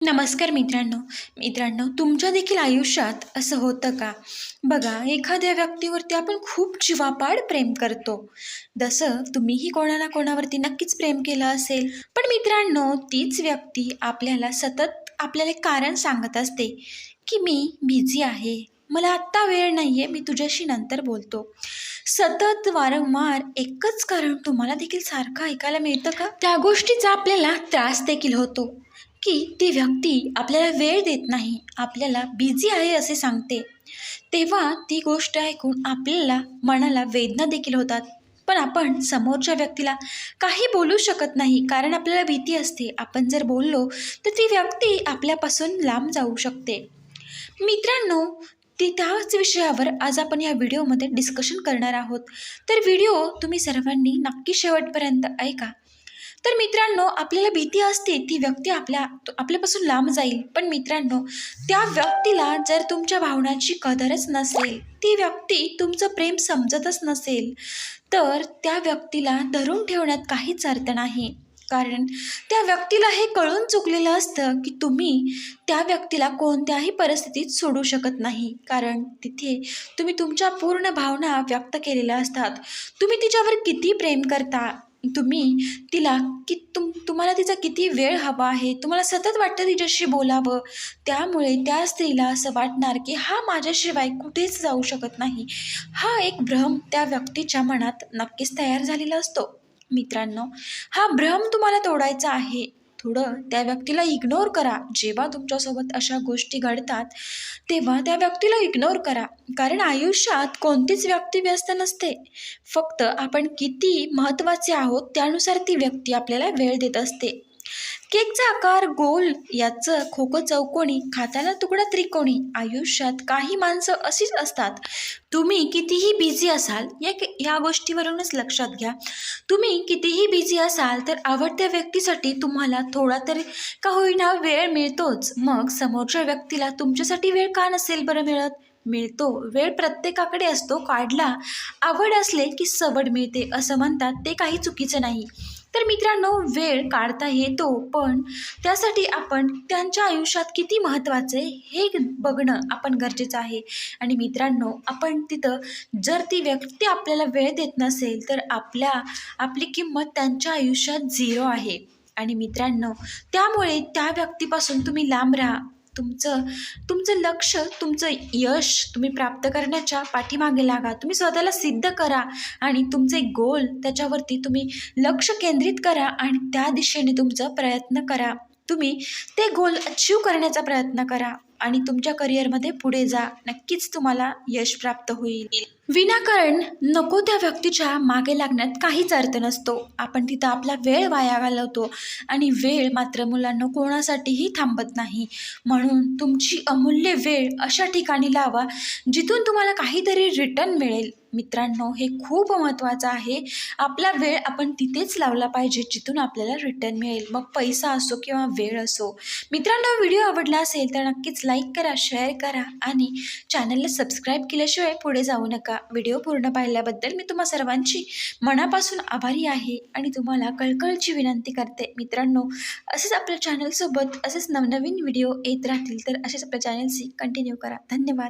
नमस्कार मित्रांनो. मित्रांनो तुमच्या देखील आयुष्यात असं होतं का? बघा एखाद्या व्यक्तीवरती आपण खूप जीवापाड प्रेम करतो. जसं तुम्हीही कोणाला कोणावरती नक्कीच प्रेम केलं असेल पण मित्रांनो तीच व्यक्ती आपल्याला सतत आपल्याला एक कारण सांगत असते की मी बिझी आहे. मला आत्ता वेळ नाही आहे मी तुझ्याशी नंतर बोलतो. सतत वारंवार एकच कारण तुम्हाला देखील सारखं ऐकायला मिळतं का? त्या गोष्टीचा आपल्याला त्रास देखील होतो. की ती व्यक्ती आपल्याला वेळ देत नाही आपल्याला बिझी आहे असे सांगते. तेव्हा ती गोष्ट ऐकून आपल्याला मनाला वेदना देखील होतात. पण आपण समोरच्या व्यक्तीला काही बोलू शकत नाही कारण आपल्याला भीती असते. आपण जर बोललो तर ती व्यक्ती आपल्यापासून लांब जाऊ शकते. मित्रांनो ती त्याच विषयावर आज आपण या व्हिडिओमध्ये डिस्कशन करणार आहोत. तर व्हिडिओ तुम्ही सर्वांनी नक्की शेवटपर्यंत ऐका. तर मित्रांनो आपल्याला भीती असते ती व्यक्ती आपल्या आपल्यापासून लांब जाईल. पण मित्रांनो त्या व्यक्तीला जर तुमच्या भावनांची कदरच नसेल ती व्यक्ती तुमचं प्रेम समजतच नसेल तर त्या व्यक्तीला धरून ठेवण्यात काहीच अर्थ नाही. कारण त्या व्यक्तीला हे कळून चुकलेलं असतं की तुम्ही त्या व्यक्तीला कोणत्याही परिस्थितीत सोडू शकत नाही. कारण तिथे तुम्ही तुमच्या पूर्ण भावना व्यक्त केलेल्या असतात. तुम्ही तिच्यावर किती प्रेम करता? तुम्ही तिला की तुम तुम्हाला तिचा किती वेळ हवा आहे? तुम्हाला सतत वाटतं तिच्याशी बोलावं? त्यामुळे त्या स्त्रीला असं वाटणार की हा माझ्याशिवाय कुठेच जाऊ शकत नाही. हा एक भ्रम त्या व्यक्तीच्या मनात नक्कीच तयार झालेला असतो. मित्रांनो हा भ्रम तुम्हाला तोडायचा आहे. थोडं त्या व्यक्तीला इग्नोर करा. जेव्हा तुमच्यासोबत अशा गोष्टी घडतात तेव्हा त्या व्यक्तीला इग्नोर करा. कारण आयुष्यात कोणतीच व्यक्ती व्यस्त नसते. फक्त आपण किती महत्त्वाचे आहोत त्यानुसार ती व्यक्ती आपल्याला वेळ देत असते. केकचा आकार गोल याचं खोकं चौकोणी खाताना तुकडा त्रिकोणी आयुष्यात काही माणसं अशीच असतात. तुम्ही कितीही बिझी असाल या या गोष्टीवरूनच लक्षात घ्या. तुम्ही कितीही बिझी असाल तर आवडत्या व्यक्तीसाठी तुम्हाला थोडा तरी का होईना वेळ मिळतोच. मग समोरच्या व्यक्तीला तुमच्यासाठी वेळ का नसेल बरं मिळत? मिळतो. वेळ प्रत्येकाकडे असतो. काढला. आवड असले की सवड मिळते. असं म्हणतात. ते काही चुकीचं नाही. तर मित्रांनो वेळ काढता येतो पण त्यासाठी आपण त्यांच्या आयुष्यात किती महत्त्वाचं आहे हे बघणं आपण गरजेचं आहे. आणि मित्रांनो आपण तिथं जर ती व्यक्ती आपल्याला वेळ देत नसेल तर आपल्या आपली किंमत त्यांच्या आयुष्यात झिरो आहे. आणि मित्रांनो त्यामुळे त्या व्यक्तीपासून तुम्ही लांब राहा. तुमचं तुमचं लक्ष तुमचं यश तुम्ही प्राप्त करण्याच्या पाठीमागे लागा. तुम्ही स्वतःला सिद्ध करा आणि तुमचे गोल त्याच्यावरती तुम्ही लक्ष केंद्रित करा आणि त्या दिशेने तुमचा प्रयत्न करा. तुम्ही ते गोल अचीव करण्याचा प्रयत्न करा आणि तुमच्या करिअरमध्ये पुढे जा. नक्कीच तुम्हाला यश प्राप्त होईल. विनाकारण नको त्या व्यक्तीच्या मागे लागण्यात काहीच अर्थ नसतो. आपण तिथं आपला वेळ वाया घालवतो आणि वेळ मात्र मुलांना कोणासाठीही थांबत नाही. म्हणून तुमची अमूल्य वेळ अशा ठिकाणी लावा जिथून तुम्हाला काहीतरी रिटर्न मिळेल. मित्रांनो हे खूप महत्त्वाचं आहे. आपला वेळ आपण तिथेच लावला पाहिजे जिथून आपल्याला रिटर्न मिळेल. मग पैसा असो किंवा वेळ असो. मित्रांनो व्हिडिओ आवडला असेल तर नक्कीच लाईक करा शेअर करा आणि चॅनलला सबस्क्राईब केल्याशिवाय पुढे जाऊ नका. व्हिडिओ पूर्ण पाहिल्याबद्दल मी तुम्हा सर्वांची मनापासून आभारी आहे आणि तुम्हाला कळकळची विनंती करते. मित्रांनो असेच आपल्या चॅनलसोबत असेच नवनवीन व्हिडिओ येत राहतील तर असेच आपल्या चॅनलशी कंटिन्यू करा. धन्यवाद.